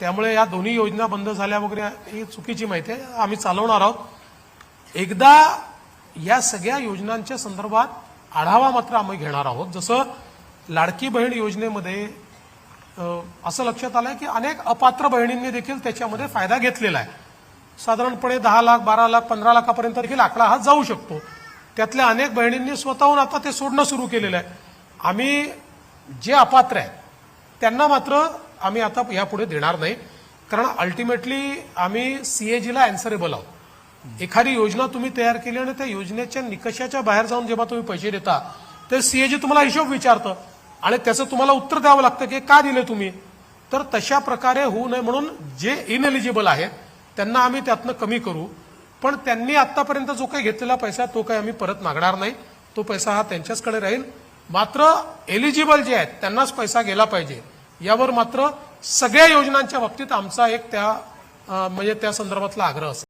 त्यामुळे या दोन्ही योजना बंद झाल्या वगैरे ही चुकीची माहिती आहे. आम्ही चालवणार आहोत. एकदा या सगळ्या योजनांच्या संदर्भात आढावा मात्र आम्ही घेणार आहोत. जसं लाडकी बहीण योजनेमध्ये असं लक्षात आलंय की अनेक अपात्र बहिणींनी देखील त्याच्यामध्ये फायदा घेतलेला आहे. साधारणपणे दहा लाख बारा लाख पंधरा लाखापर्यंत देखील आकडा हा जाऊ शकतो. त्यातल्या अनेक बहिणींनी स्वतःहून आता ते सोडणं सुरू केलेलं आहे. आम्ही जे अपात्र आहेत त्यांना मात्र आम्ही आता यापुढे देणार नाही. कारण अल्टिमेटली आम्ही सीएजीला अँसरेबल आहोत. एखादी योजना तुम्ही तयार केली आणि त्या योजनेच्या निकषाच्या बाहेर जाऊन जेव्हा तुम्ही पैसे देता ते सीएजी तुम्हाला हिशोब विचारतं. आणि त्याचं तुम्हाला उत्तर द्यावं लागतं की का दिले तुम्ही? तर तशा प्रकारे होऊ नये म्हणून जे इनएलिजिबल आहेत त्यांना आम्ही त्यातनं कमी करू. पण त्यांनी आतापर्यंत जो काही घेतलेला पैसा तो काही आम्ही परत मागणार नाही. तो पैसा हा त्यांच्याचकडे राहील. मात्र एलिजिबल जे आहेत त्यांनाच पैसा गेला पाहिजे. यावर मात्र सगळ्या योजनांच्या बाबतीत आमचा एक त्या म्हणजे त्या संदर्भातला आग्रह असेल.